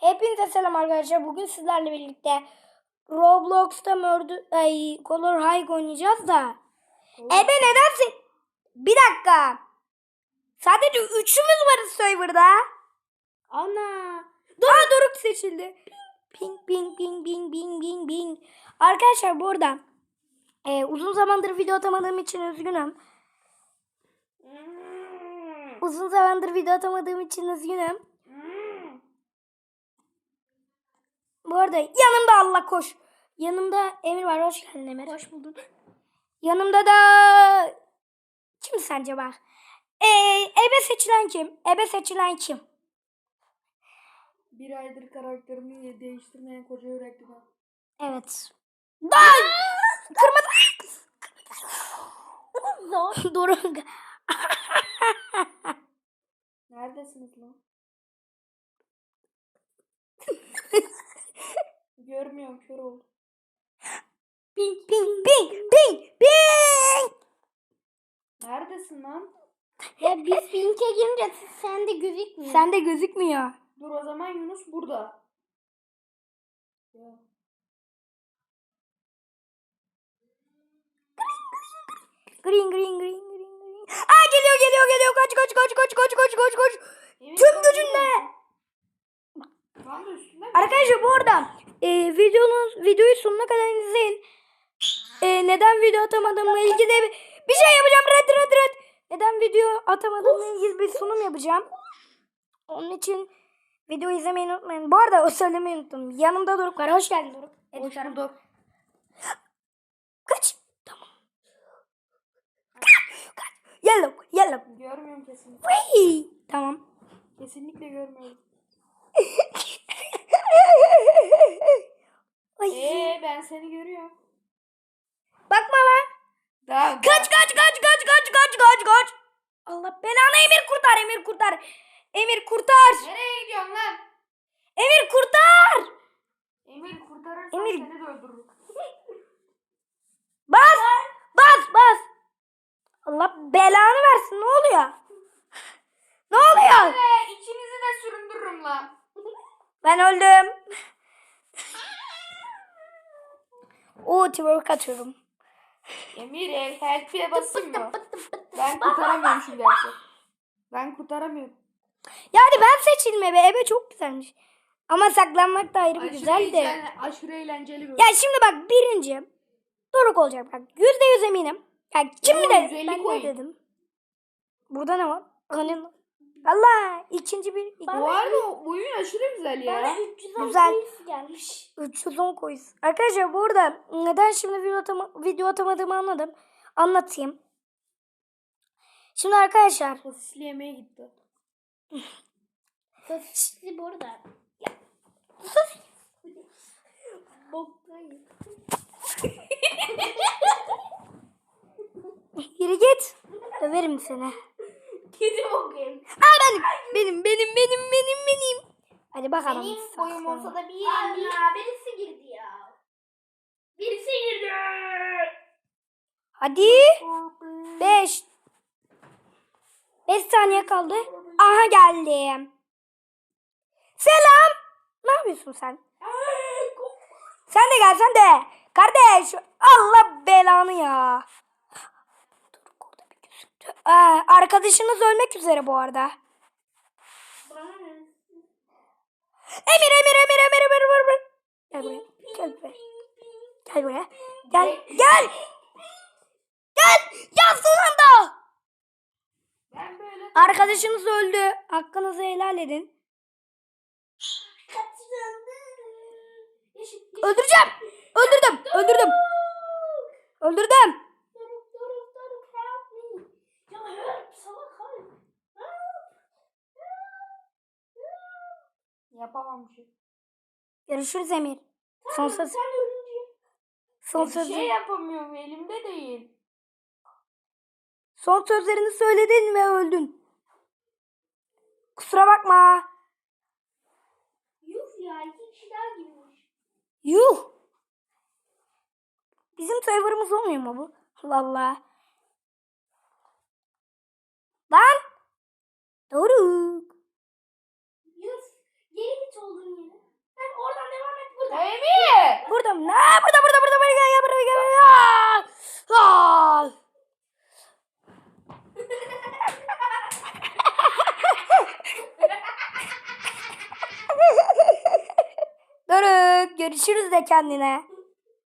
Hepinize selam arkadaşlar. Bugün sizlerle birlikte Roblox'ta Murder, ay, Color High oynayacağız da. Ebe nedense... Bir dakika. Sadece üçümüz varız serverda. Ana. Aa Doruk seçildi. Ping ping ping ping ping ping ping. Arkadaşlar bu arada e, uzun zamandır video atamadığım için üzgünüm. Uzun zamandır video atamadığım için üzgünüm. Bu arada yanımda Allah koş. Yanımda Emir var. Hoş geldin Emir. Hoş bulduk. Yanımda da kim sence var? Ee, ebe seçilen kim? Ebe seçilen kim? Bir aydır karakterimi değiştirmeyen koca yürekli ben. Evet. Lan! Kırmızı. Zor. Durun. Neredesiniz lan? Görmüyorum kör oldum. Ping ping ping ping ping. Neredesin lan? Ya biz Pink'e girince sen de gözükmüyor. Sen de gözükmüyor. Dur o zaman Yunus burada. Ya. Green green green green green. Aa geliyor geliyor geliyor. Kaç kaç kaç kaç kaç kaç kaç kaç. Tüm gücünle. burada. Tam da üstünde mi? Arkadaşlar bu arada e, videonun videoyu sonuna kadar izleyin. E, neden video atamadığımla ilgili bir, bir şey yapacağım. Red red red. Neden video atamadığımla ilgili bir sunum yapacağım. Onun için videoyu izlemeyi unutmayın. Bu arada o söylemeyi unuttum. Yanımda Doruk var. Hoş geldin Doruk. Hoş bulduk. Kaç. Tamam. Kaç. Yellow. Yellow. Görmüyorum kesinlikle. Whee! Tamam. Kesinlikle görmüyorum. Ay. Eee ben seni görüyorum. Bakma lan. Daha, Kaç kaç kaç kaç kaç kaç kaç kaç. Allah belanı Emir kurtar Emir kurtar. Emir kurtar. Nereye gidiyorsun lan? Emir kurtar. Emir kurtarırsan Emir- seni de öldürürüm. Bas. Bas bas. Allah belanı versin ne oluyor? Ne oluyor? Ee, ikinizi de süründürürüm lan. Ben öldüm. O twerk atıyorum. Emir el help'e basayım mı? Ben kurtaramıyorum şu gerçi. Ben kurtaramıyorum. Yani ben seçilme be. Ebe çok güzelmiş. Ama saklanmak da ayrı bir güzel de. eğlen- aşırı eğlenceli bir. Ya şimdi bak birinci. Doruk olacak bak. Yüzde yüz eminim. Ya kim Yo, bilir? 150 Ben ne dedim? Burada ne var? Hani Allah ikinci bir iki- Bu arada oyun aşırı güzel ya. Bana 310 Güzel. coins gelmiş. 310 koyuz. Arkadaşlar bu arada neden şimdi video, atama, video atamadığımı anladım. Anlatayım. Şimdi arkadaşlar Sosisli yemeğe gitti. Sosisli bu arada. Boktayım. yürü git. Döverim seni. Kedi bokayım. Aa benim. Benim benim benim benim benim. Hadi bakalım. Benim boyum ol. olsa da bir yerim. Ana birisi girdi ya. Birisi girdi. Hadi. 5 5 saniye kaldı. Aha geldim. Selam. Ne yapıyorsun sen? Sen de gel sen de. Kardeş Allah belanı ya. Aa, arkadaşınız ölmek üzere bu arada. Emir Emir Emir Emir Emir Emir. Emir. Gel buraya. Gel buraya. Gel buraya. Gel. Gel. Gel. Ya son anda. Ben böyle Arkadaşınız öldü. Hakkınızı helal edin. Öldüreceğim. Öldürdüm. Öldürdüm. Öldürdüm. Doruk, Doruk, Doruk, help me. Ya help, salak help. Yapamam bir şey. Görüşürüz Emir. Son söz. Sen ölünce. Son Bir sözü. şey yapamıyorum elimde değil. Son sözlerini söyledin ve öldün. Kusura bakma. Yuh ya iki kişi daha girmiş. Yuh. Bizim serverımız olmuyor mu bu? Allah Allah. Lan. Doruk. Yuh geri git olduğun yere. buldum. Ne? Burada burada burada burada gel burada gel. Aa! Aa! Doruk görüşürüz de kendine.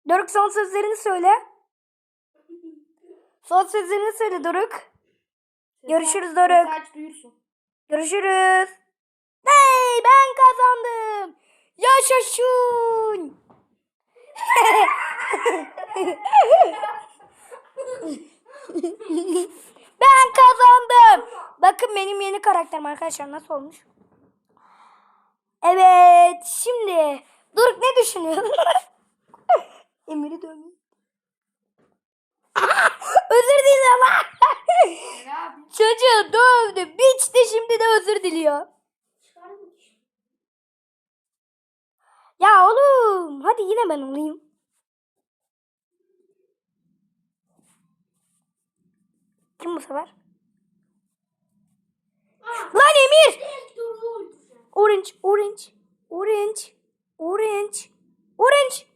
Doruk son sözlerini söyle. Son sözlerini söyle Doruk. Görüşürüz Doruk. Görüşürüz. Hey ben kazandım. Yaşasın. ben kazandım. Bakın benim yeni karakterim arkadaşlar nasıl olmuş? Evet şimdi Doruk ne düşünüyorsun? Emir'i dövüyor. Özür dilerim. Yapayım? Çocuğu dövdü, biçti şimdi de özür diliyor. Ya oğlum hadi yine ben olayım. Kim bu sefer? Lan Emir! Orange, orange, orange, orange, orange.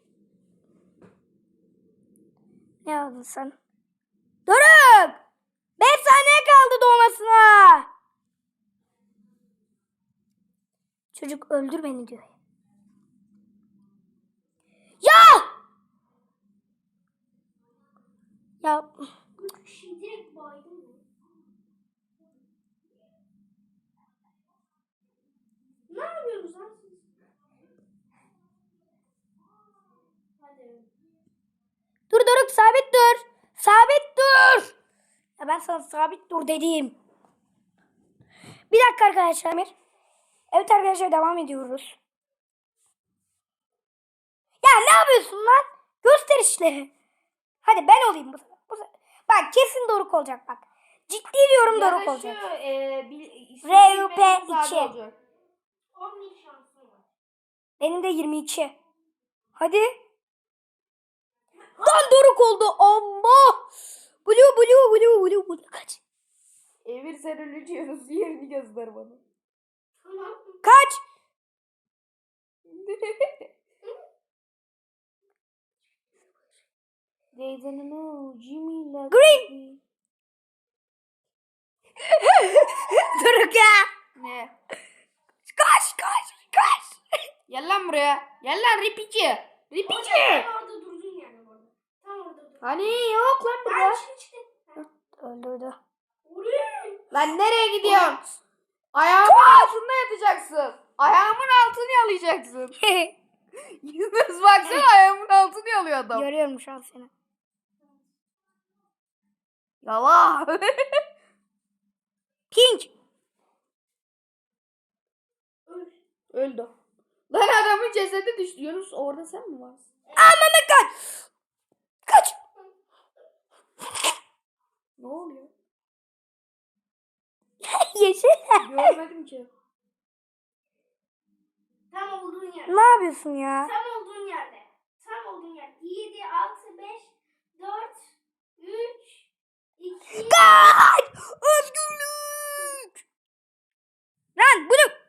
Ne aldın sen? Doruk! 5 saniye kaldı doğmasına. Çocuk öldür beni diyor. Ya! Ya direkt baydım mı? Ne yapıyorsunuz lan siz? Hadi. dur Doruk sabit dur. Sabit dur. Sana sabit dur dedim. Bir dakika arkadaşlar. Emir. Evet arkadaşlar devam ediyoruz. Ya ne yapıyorsun lan? Göster işte. Hadi ben olayım bu sefer. Bu sefer. Bak kesin Doruk olacak bak. Ciddi diyorum Doruk Ya da olacak. e, RUP bilmediğiniz abi iki. olacak. 11 şansım var. Benim de 22. Hadi. Lan Doruk oldu. Allah. Blue blue blue blue blue. Kaç. Emir sen ölüyoruz. Yerini göster bana. Tamam. Kaç. They don't know Jimmy like Green. Doruk ya. Ne? Kaç kaç kaç. Gel lan buraya. Gel lan ripici. Ripici. Orada durdun yani bu arada. Tam orada. Hani yok lan burada. Öldürdü. Lan nereye gidiyorsun? Ayağımın altında yatacaksın. Ayağımın altını yalayacaksın. Yunus baksana ayağımın altını yalıyor adam. Görüyorum şu an seni. Yala. Pink. Öl. Öldü. Lan adamın cesedi düştü. Yunus orada sen mi varsın? Aman. Kaç. Ne oluyor? Yeşil. Görmedim ki. Tam olduğun yerde. ne yapıyorsun ya? Tam olduğun yerde. Tam olduğun yerde. 7, 6, 5, 4, 3, 2, Kaç. Özgürlük. Lan bunu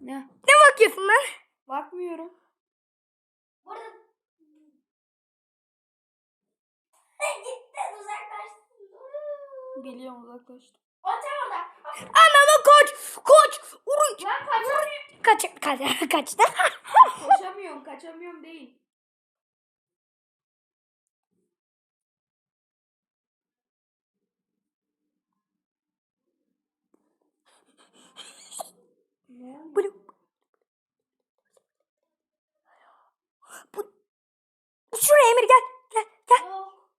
Ne? ne bakıyorsun lan? Bakmıyorum. Bu arada Cidden uzaklaştın. Geliyorum uzaklaştım. O tam orada. Ananı koç. Koç. Urunç. Lan kaçamıyor. Kaç. Kaç. Kaçtı. Koşamıyorum, kaçamıyorum değil. Bunu. Bu. Şuraya Emir. Gel. Yok.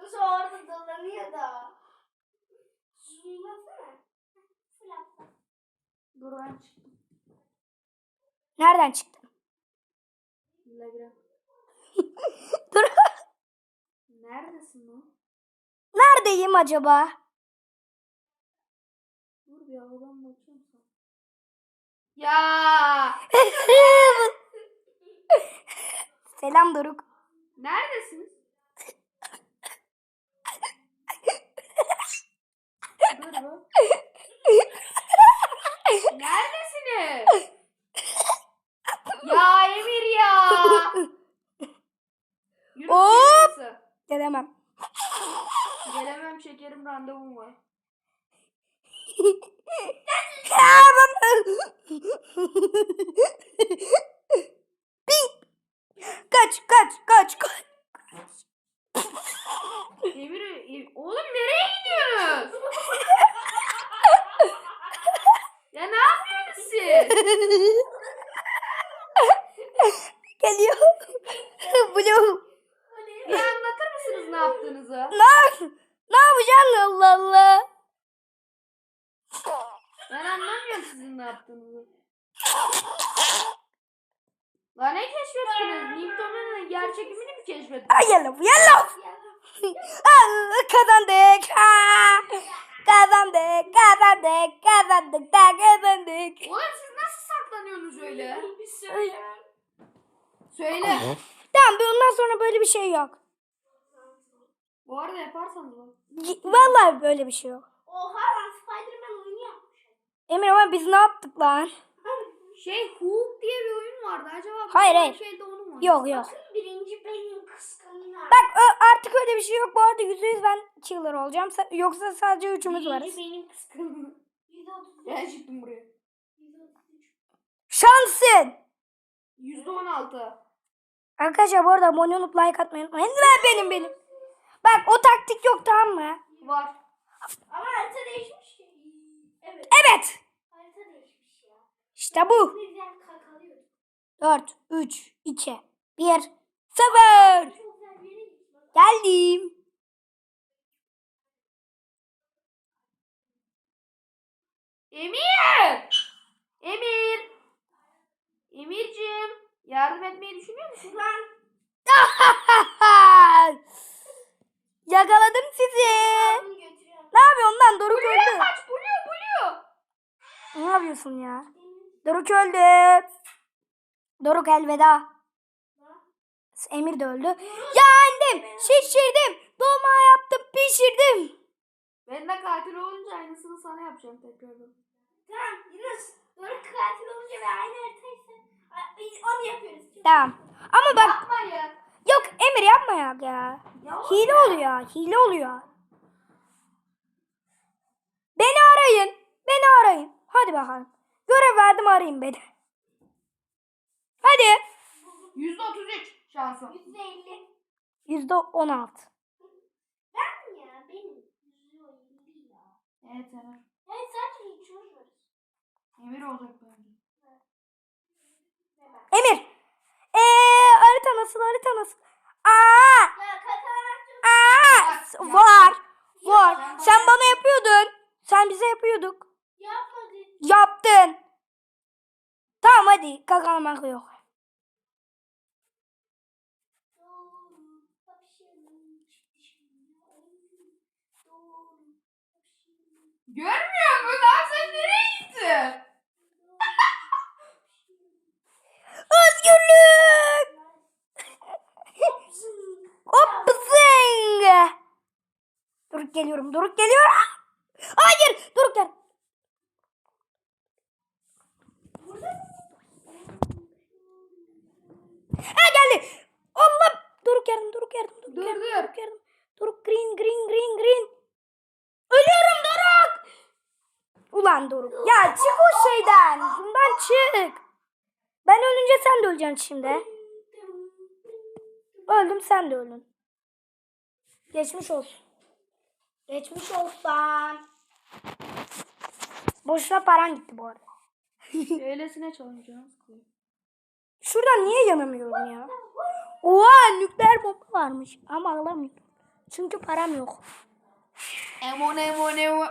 Yoksa orada dolanıyor da. Zoomlasana. Fırlatma. Dur ben çıktım. Nereden çıktın? Labirent. Dur. Neredesin lan? Neredeyim acaba? Dur bir havadan bakayım sana. Ya! Selam Doruk. Neredesiniz? Neredesiniz? ya Emir ya. Yürü, Hop. Yürü Gelemem. Gelemem şekerim randevum var. Kaç kaç kaç kaç. Geliyor. Blue. Bir anlatır mısınız ne yaptığınızı? Ne, ne yapacaksın Allah Allah. Ben anlamıyorum sizin ne yaptığınızı. Lan ne keşfettiniz? Newton'un gerçekimini mi keşfettiniz? Ay yellow yellow. Kazandık. Aa, kazandık kazandık kazandık da kazandık. Saklanıyorsunuz öyle? Bir söyle. Söyle. Tamam bundan sonra böyle bir şey yok. Bu arada yaparsanız bak. Vallahi böyle bir şey yok. Oha lan Spiderman oyunu yapmış. Emir ama biz ne yaptık lan? Şey Hook diye bir oyun vardı. Acaba bu Hayır, hayır. şeyde onu mu? Yok yok. Bakın birinci benim kıskanıyor. Bak ö- artık öyle bir şey yok. Bu arada yüzde yüz ben killer olacağım. Sa- Yoksa sadece üçümüz varız. benim kıskanıyor. Yüzde otuz Ben çıktım buraya. Şansın. Yüzde on altı. Arkadaşlar bu arada abone olup like atmayı unutmayın. Ver benim benim. Bak o taktik yok tamam mı? Var. Ama harita değişmiş. Evet. Evet. Harita değişmiş ya. İşte bu. Birden kakalıyor. 4, 3, 2, 1, 0. Çok güzel bir yere gittim. Geldim. Emir! Emir! Emir'cim yardım etmeyi düşünüyor musun? Lan. Yakaladım sizi. Ne yapıyorsun lan? Doruk Blue'ya öldü. kaç Blue Blue. Ne yapıyorsun ya? Doruk öldü. Doruk elveda. Emir de öldü. Yendim. Şişirdim. Dolma yaptım. Pişirdim. Ben de katil olunca aynısını sana yapacağım tekrardan. Tamam Yunus. Doğru katil olunca ve aynı haritaysa a- biz onu yapıyoruz. Tamam. Ama bak Yapmayın. yok Emir yapma ya. ya. Ya Hile oluyor. Hile oluyor. Beni arayın. Beni arayın. Hadi bakalım. Görev verdim arayın beni. Hadi. Yüzde otuz üç şansım. Yüzde elli. Yüzde on altı. Ben mi ya? Benim. Yüzde elli ya. Evet. Evet sadece üçümüz varız. Emir olacak bence. Emir. Eee harita nasıl harita nasıl? Aa! Aa! Var. Var. Sen bana yapıyordun. Sen bize yapıyorduk. yapmadı. Yaptın. Tamam hadi kakalamak yok. Görmüyor musun? Lan sen nereye gittin? Özgürlük. Hop zing. Doruk geliyorum. Doruk geliyor. Hayır. Doruk gel. Ha geldi. Allah. Doruk yardım. Doruk yardım. Doruk Dur, yardım. dur. Doruk yardım. Doruk green green green green. Ölüyorum Doruk. Ulan Doruk. Ya çık o şeyden. Bundan çık. Ben ölünce sen de öleceksin şimdi. Öldüm sen de öldün. Geçmiş olsun. Geçmiş olsun. Boşuna paran gitti bu arada. Öylesine çalınacağım. Şuradan niye yanamıyorum ya? Oha nükleer bomba varmış ama alamıyorum. Çünkü param yok. Emon emon emon.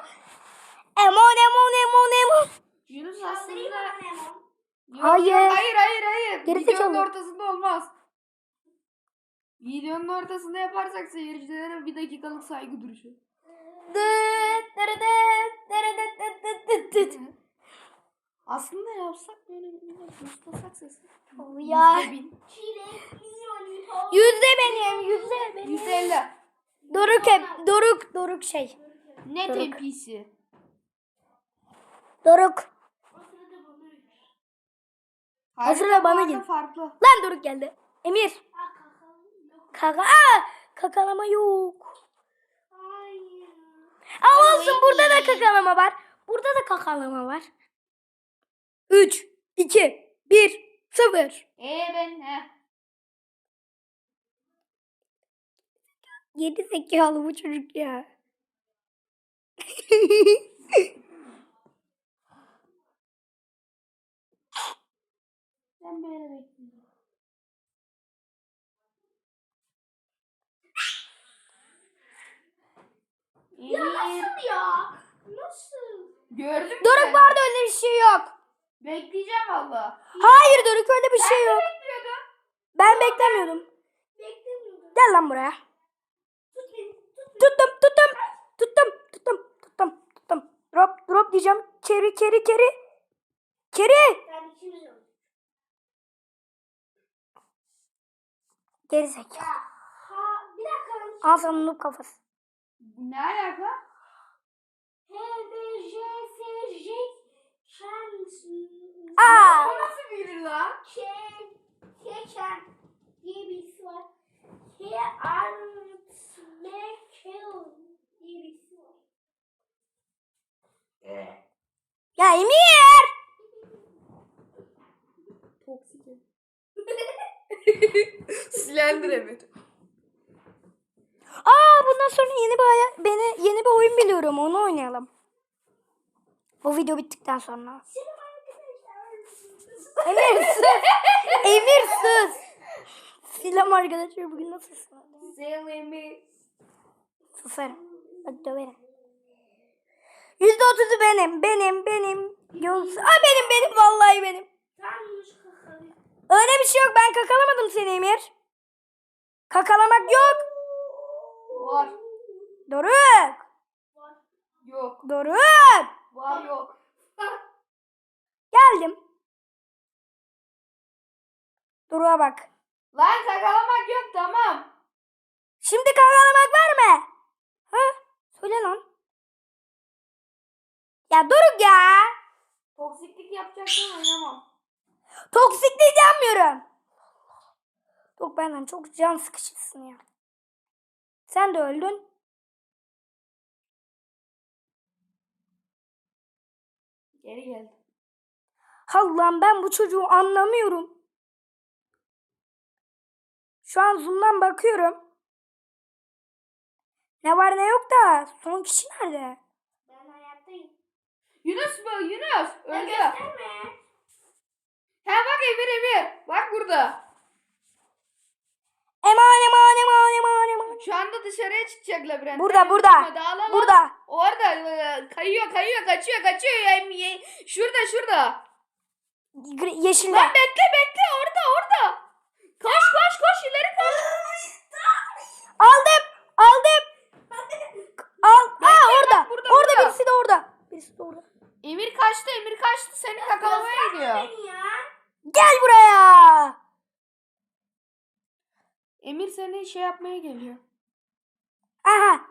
Emon emon emon emon. Yunus aslında... Hayır. yok, hayır hayır hayır. Geri Videonun ortasında olmaz. Videonun ortasında yaparsak seyircilere bir dakikalık saygı duruşu. Aslında yapsak böyle bir boostlasak sesi. Ya. Yüzde benim yüzde benim. Yüzde elli. Doruk hep Doruk Doruk şey. Ne Doruk. tepkisi? Doruk. O sırada bana gel. farklı. Lan Doruk geldi. Emir. Kaka. Aa, kakalama yok. Aa, olsun burada da kakalama var. Burada da kakalama var. 3, 2, 1, 0. Ee ben he. Yedi zekalı bu çocuk ya. Ben böyle bekliyorum. Ya nasıl ya? Nasıl? Gördün mü? Doruk arada öyle bir şey yok. Bekleyeceğim valla. Hayır Doruk öyle bir şey yok. Bekliyordum. Ben beklemiyordum. Beklemiyordum. Gel lan buraya. Tuttum tuttum. Tuttum tuttum tuttum tuttum. Drop drop diyeceğim. Keri keri keri. Keri. Ben ikimiz olduk. Geri zekalı. Ya. Ha, bir dakika. ben- Al sana noob kafası. Ne alaka? H, B, J, F, J, Ken, Aa. O nasıl bilir lan? Ken diye birisi var. K, R, M, K, diye birisi var. Ya Emir. Toksik. Slender Emir. Aa bundan haya- beni yeni bir oyun biliyorum. Onu oynayalım. Bu video bittikten sonra. Emir sus. Emir sus. Selam arkadaşlar bugün nasılsın? Selam Emir. Susarım. Bak döverim. Yüzde otuzu benim. Benim. Benim. Yoksa... Aa benim benim. Vallahi benim. Öyle bir şey yok. Ben kakalamadım seni Emir. Kakalamak yok. Var. Doruk. Var. Yok. Doruk. Var yok. Geldim. Doruk'a bak. Lan kakalamak yok tamam. Şimdi kakalamak var mı? Ha? Söyle lan. Ya Doruk ya. Toksiklik yapacaksan oynamam. Toksikliği yapmıyorum. Doruk benden çok can sıkıcısın ya. Sen de öldün. Geri geldi. Allah'ım ben bu çocuğu anlamıyorum. Şu an zoom'dan bakıyorum. Ne var ne yok da son kişi nerede? Ben hayattayım. Yunus bu Yunus. Ya Öldü. gösterme. Ha bak Emir Emir. Bak burada. Eman eman eman eman eman. Şu anda dışarıya çıkacak labirent. Burada burada. Burada. Orada e, kayıyor kayıyor kaçıyor kaçıyor. Şurada şurada. Yeşilde. Lan bekle bekle orada orada. Koş koş koş ileri koş. Aldım. Aldım. Al. Bekle, Aa bak orada. burada, orada burada. birisi de orada. Birisi de orada. Emir kaçtı Emir kaçtı seni kakalamaya gidiyor. Gel buraya. Emir seni şey yapmaya geliyor. Aha.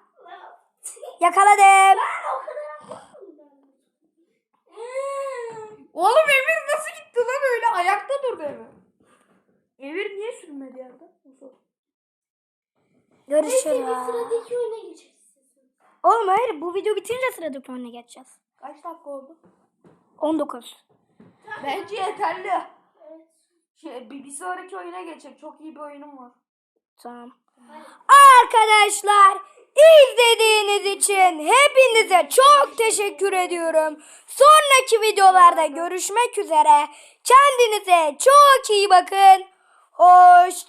Yakaladım. Ben o kadar korktum ben. Oğlum Emir nasıl gitti lan öyle ayakta durdu Emir. Emir niye sürmedi yerde? Görüşürüz. Neyse bir sıradaki oyuna geçeriz. Oğlum hayır bu video bitince sıradaki oyuna geçeceğiz. Kaç dakika oldu? 19. Bence yeterli. Evet. Şey, bir, bir sonraki oyuna geçecek. Çok iyi bir oyunum var. Tamam. Arkadaşlar izlediğiniz için hepinize çok teşekkür ediyorum. Sonraki videolarda görüşmek üzere. Kendinize çok iyi bakın. Hoşçakalın.